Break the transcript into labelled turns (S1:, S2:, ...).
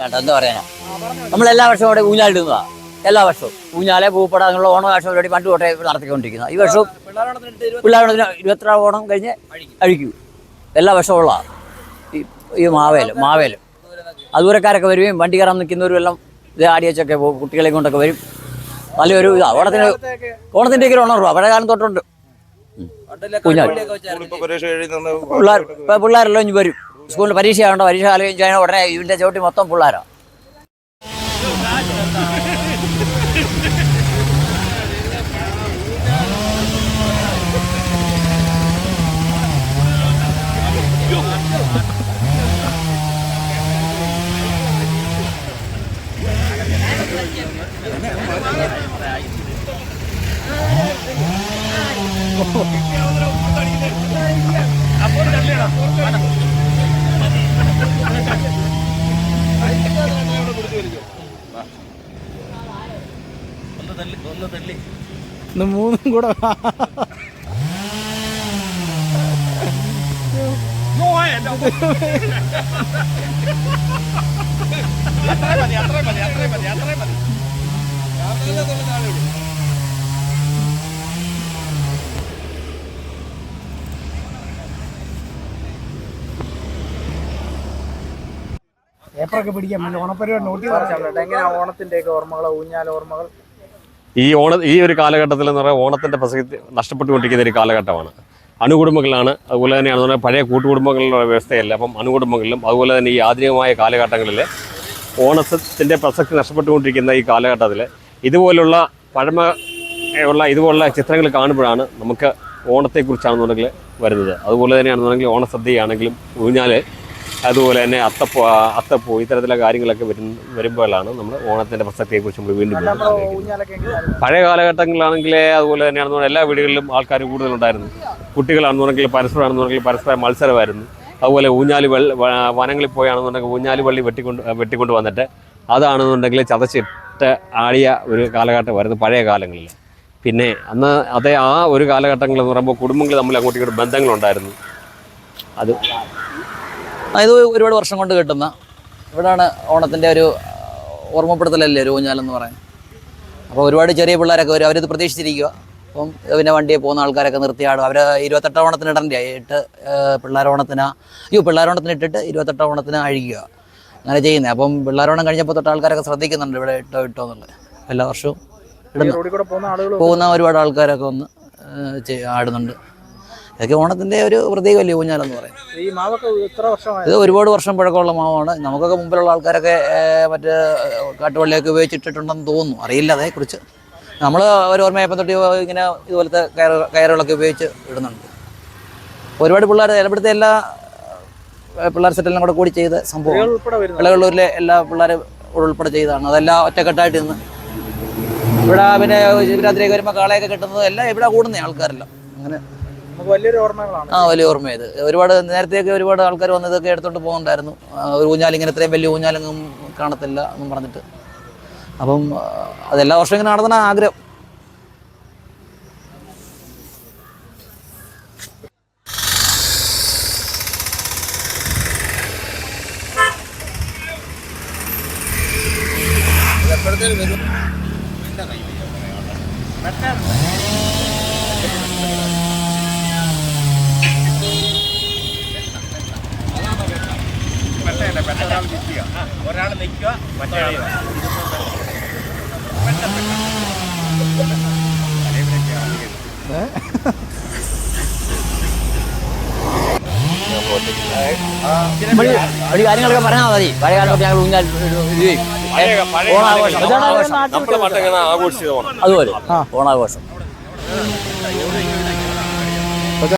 S1: വേണ്ട എന്താ പറയാനാ? നമ്മൾ എല്ലാ വർഷവും അവിടെ ഊഞ്ഞാലിടുന്നതാ എല്ലാ വർഷവും. ഊഞ്ഞാലെ പൂപ്പട അങ്ങനെയുള്ള ഓണാഘോഷം പരിപാടി പണ്ട് തൊട്ടേ നടത്തിക്കൊണ്ടിരിക്കുന്നത് ഈ വർഷവും പിള്ളേരോടത്തിന് ഇരുപത്തിരാ ഓണം കഴിഞ്ഞ് അഴിക്കൂ. എല്ലാ വർഷവും ഉള്ള ഈ മാവേൽ മാവേൽ. അതൂരക്കാരൊക്കെ വരികയും വണ്ടി കയറാൻ നിൽക്കുന്നവരും എല്ലാം ഇത് ആടിയച്ചൊക്കെ പോകും കുട്ടികളെ കൊണ്ടൊക്കെ വരും. നല്ലൊരു ഇതാ. ഓണത്തിന് ഓണത്തിന്റെ ഒക്കെ ഓണം ഉണർവാ പഴയ കാലം തൊട്ടുണ്ട്. ഊഞ്ഞാൽ. പിള്ളേർ ഇപ്പം പിള്ളേരെല്ലാം ഇനി വരും. സ്കൂളിൽ പരീക്ഷ ആയതുകൊണ്ട് പരീക്ഷ ആലോചിച്ച് കഴിഞ്ഞാൽ ഉടനെ ഇതിന്റെ ചവിട്ടി മൊത്തം പിള്ളേരാണ്
S2: ഇന്ന് മൂന്നും കൂടെ പേപ്പറൊക്കെ പിടിക്കാൻ വേണ്ടി ഓണപ്പരിപാടി നോട്ടീസ് എങ്ങനെയാ ഓണത്തിന്റെ ഒക്കെ ഓർമ്മകൾ ഊഞ്ഞാൽ ഓർമ്മകൾ.
S3: ഈ ഓണ ഈ ഒരു കാലഘട്ടത്തിൽ എന്ന് പറയുന്നത് ഓണത്തിന്റെ പ്രസക്തി നഷ്ടപ്പെട്ടുകൊണ്ടിരിക്കുന്ന ഒരു കാലഘട്ടമാണ്. അണുകുടുംബങ്ങളാണ് അതുപോലെ തന്നെയാണ് പറയുന്നത് പഴയ കൂട്ടുകുടുംബങ്ങളുടെ വ്യവസ്ഥയല്ല. അപ്പം അണുകുടുംബങ്ങളിലും അതുപോലെ തന്നെ ഈ ആധുനികമായ കാലഘട്ടങ്ങളിൽ ഓണത്തിന്റെ പ്രസക്തി നഷ്ടപ്പെട്ടുകൊണ്ടിരിക്കുന്ന ഈ കാലഘട്ടത്തിൽ ഇതുപോലുള്ള പഴമ ഉള്ള ഇതുപോലുള്ള ചിത്രങ്ങൾ കാണുമ്പോഴാണ് നമുക്ക് ഓണത്തെക്കുറിച്ചാണെന്നുണ്ടെങ്കിൽ വരുന്നത്. അതുപോലെ തന്നെയാണെന്നുണ്ടെങ്കിൽ ഓണസദ്യയാണെങ്കിലും ഊഞ്ഞാൽ അതുപോലെ തന്നെ അത്തപ്പൂ അത്തപ്പൂ ഇത്തരത്തിലുള്ള കാര്യങ്ങളൊക്കെ വരും വരുമ്പോഴാണ് നമ്മൾ ഓണത്തിന്റെ പ്രസക്തിയെക്കുറിച്ച് നമ്മൾ വീണ്ടും പഴയ കാലഘട്ടങ്ങളിലാണെങ്കിൽ അതുപോലെ തന്നെയാണെന്ന് പറഞ്ഞാൽ എല്ലാ വീടുകളിലും ആൾക്കാർ കൂടുതലുണ്ടായിരുന്നു. കുട്ടികളാണെന്നുണ്ടെങ്കിൽ പരസ്പരമാണെന്നുണ്ടെങ്കിൽ പരസ്പരം മത്സരമായിരുന്നു. അതുപോലെ ഊഞ്ഞാലി വെള്ള വനങ്ങളിൽ പോയാണെന്നുണ്ടെങ്കിൽ ഊഞ്ഞാലി വള്ളി വെട്ടിക്കൊണ്ട് വെട്ടിക്കൊണ്ട് വന്നിട്ട് അതാണെന്നുണ്ടെങ്കിൽ ചതച്ചിട്ട് ആടിയ ഒരു കാലഘട്ടമായിരുന്നു പഴയ കാലങ്ങളിൽ. പിന്നെ അന്ന് അതേ ആ ഒരു കാലഘട്ടങ്ങൾ എന്ന് പറയുമ്പോൾ കുടുംബങ്ങൾ തമ്മിൽ അങ്ങോട്ടും ഇങ്ങോട്ടും ബന്ധങ്ങളുണ്ടായിരുന്നു. അത്
S1: ഇത് ഒരുപാട് വർഷം കൊണ്ട് കിട്ടുന്ന ഇവിടെയാണ് ഓണത്തിന്റെ ഒരു ഓർമ്മപ്പെടുത്തലല്ലേ ഒരു ഊഞ്ഞാലെന്ന് പറയാൻ. അപ്പോൾ ഒരുപാട് ചെറിയ പിള്ളേരൊക്കെ വരും. അവരിത് പ്രതീക്ഷിച്ചിരിക്കുക. അപ്പം പിന്നെ വണ്ടിയെ പോകുന്ന ആൾക്കാരൊക്കെ നിർത്തിയാടും. അവർ ഇരുപത്തെട്ട് ഓണത്തിന് ഇടണ്ടേ? എട്ട് പിള്ളേരോണത്തിന് അയ്യോ പിള്ളേരോണത്തിന് ഇട്ടിട്ട് ഇരുപത്തെട്ട് ഓണത്തിന് അഴിക്കുക. അങ്ങനെ ചെയ്യുന്നത് അപ്പം പിള്ളേരോണം കഴിഞ്ഞപ്പോൾ തൊട്ട് ആൾക്കാരൊക്കെ ശ്രദ്ധിക്കുന്നുണ്ട് ഇവിടെ ഇട്ടോ ഇട്ടോ എന്നുള്ളത്. എല്ലാ വർഷവും ഇടുന്നു
S2: പോകുന്ന
S1: ഒരുപാട് ആൾക്കാരൊക്കെ ഒന്ന് ആടുന്നുണ്ട്. ഇതൊക്കെ ഓണത്തിന്റെ ഒരു പ്രതീകമല്ലേ ഊഞ്ഞാലെന്ന് പറയുന്നത്?
S2: ഈ മാവൊക്കെ എത്ര വർഷമായി?
S1: ഇത് ഒരുപാട് വർഷം പഴക്കമുള്ള മാവാണ്. നമുക്കൊക്കെ മുമ്പിലുള്ള ആൾക്കാരൊക്കെ മറ്റേ കാട്ടുവള്ളിയൊക്കെ ഉപയോഗിച്ചിട്ടിട്ടുണ്ടെന്ന് തോന്നുന്നു. അറിയില്ല അതേക്കുറിച്ച് നമ്മൾ ഒരു ഓർമ്മയപ്പം തൊട്ട് ഇങ്ങനെ ഇതുപോലത്തെ കയറ് കയറുകളൊക്കെ ഉപയോഗിച്ച് ഇടുന്നുണ്ട്. ഒരുപാട് പിള്ളേർ ഇവിടുത്തെ എല്ലാ പിള്ളേർ സെറ്റെല്ലാം കൂടെ കൂടി ചെയ്ത സംഭവം വിളകളൂരിലെ എല്ലാ പിള്ളേരും ഉൾപ്പെടെ ചെയ്തതാണ്. അതെല്ലാം ഒറ്റക്കെട്ടായിട്ട് നിന്ന് ഇവിടെ പിന്നെ ശിവരാത്രിയൊക്കെ വരുമ്പോൾ കാളയൊക്കെ കിട്ടുന്നത് എല്ലാം ഇവിടെ കൂടുന്ന ആൾക്കാരെല്ലാം. അങ്ങനെ
S2: വലിയൊരു ഓർമ്മകളാണ്.
S1: ആ വലിയ ഓർമ്മയത് ഒരുപാട് നേരത്തെയൊക്കെ ഒരുപാട് ആൾക്കാർ വന്നതൊക്കെ എടുത്തോണ്ട് പോകുന്നുണ്ടായിരുന്നു ഒരു ഊഞ്ഞാൽ ഇങ്ങനെ ഇത്രയും വലിയ ഊഞ്ഞാലൊന്നും കാണത്തില്ല എന്നും പറഞ്ഞിട്ട്. അപ്പം അതെല്ലാ വർഷവും ഇങ്ങനെ നടത്തണ ആഗ്രഹം. വഴി വഴി കാര്യങ്ങളൊക്കെ പറഞ്ഞാൽ മതി. പഴയ കാലത്തൊക്കെ ഞങ്ങൾ ഊഞ്ഞാൽ. ഓണാഘോഷം. അതുപോലെ. ഓണാഘോഷം.